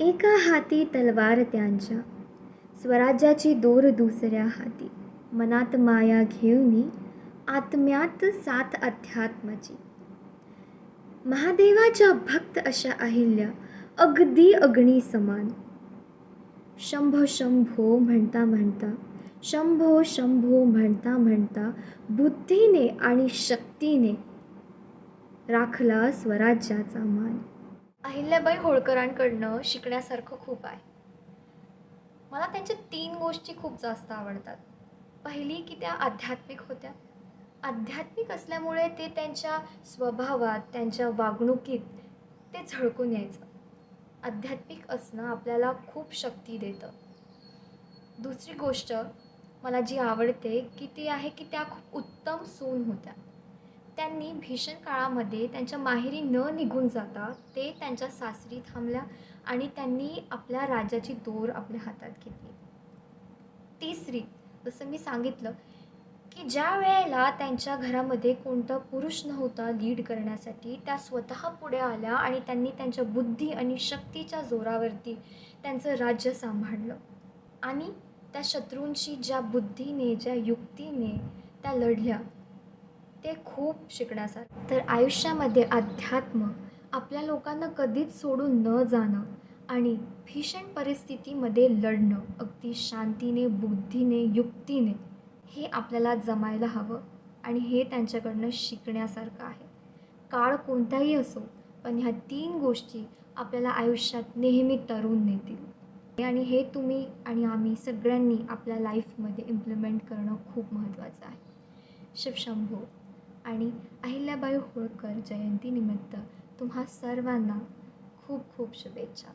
एका हाती तलवार त्यांच्या. स्वराज्याची दोर दुसऱ्या हाती. मनात माया घेऊनी आत्म्यात साथ अध्यात्माची. महादेवाच्या भक्त अशा अहिल्या अगदी अग्नी समान. शंभो शंभो म्हणता म्हणता शंभो शंभो म्हणता म्हणता बुद्धीने आणि शक्तीने राखला स्वराज्याचा मान. अहिल्याबाई होळकरांकडनं शिकण्यासारखं खूप आहे. मला त्यांच्या तीन गोष्टी खूप जास्त आवडतात. पहिली की त्या आध्यात्मिक होत्या. आध्यात्मिक असल्यामुळे ते त्यांच्या स्वभावात त्यांच्या वागणुकीत ते झळकून यायचं. आध्यात्मिक असणं आपल्याला खूप शक्ती देतं. दुसरी गोष्ट मला जी आवडते की ती आहे की त्या खूप उत्तम सून होत्या. त्यांनी भीषण काळामध्ये त्यांच्या माहेरी न निघून जाता ते त्यांच्या सासरी थांबल्या आणि त्यांनी आपल्या राज्याची दोर आपल्या हातात घेतली. तिसरी जसं मी सांगितलं की ज्या वेळेला त्यांच्या घरामध्ये कोणता पुरुष नव्हता लीड करण्यासाठी त्या स्वतः पुढे आल्या आणि त्यांनी त्यांच्या बुद्धी आणि शक्तीच्या जोरावरती त्यांचं राज्य सांभाळलं. आणि त्या शत्रूंशी ज्या बुद्धीने ज्या युक्तीने त्या लढल्या ते खूप शिकण्यासारखं. तर आयुष्यामध्ये अध्यात्म आपल्या लोकांना कधीच सोडून न जाणं आणि भीषण परिस्थितीमध्ये लढणं अगदी शांतीने बुद्धीने युक्तीने हे आपल्याला जमायला हवं आणि हे त्यांच्याकडनं शिकण्यासारखं आहे. काळ कोणताही असो पण ह्या तीन गोष्टी आपल्याला आयुष्यात नेहमी तरुण नेतील. आणि हे तुम्ही आणि आम्ही सगळ्यांनी आपल्या लाईफमध्ये इम्प्लिमेंट करणं खूप महत्त्वाचं आहे. शिवशंभो आणि अहिल्याबाई होळकर जयंतीनिमित्त तुम्हा सर्वांना खूप खूप शुभेच्छा.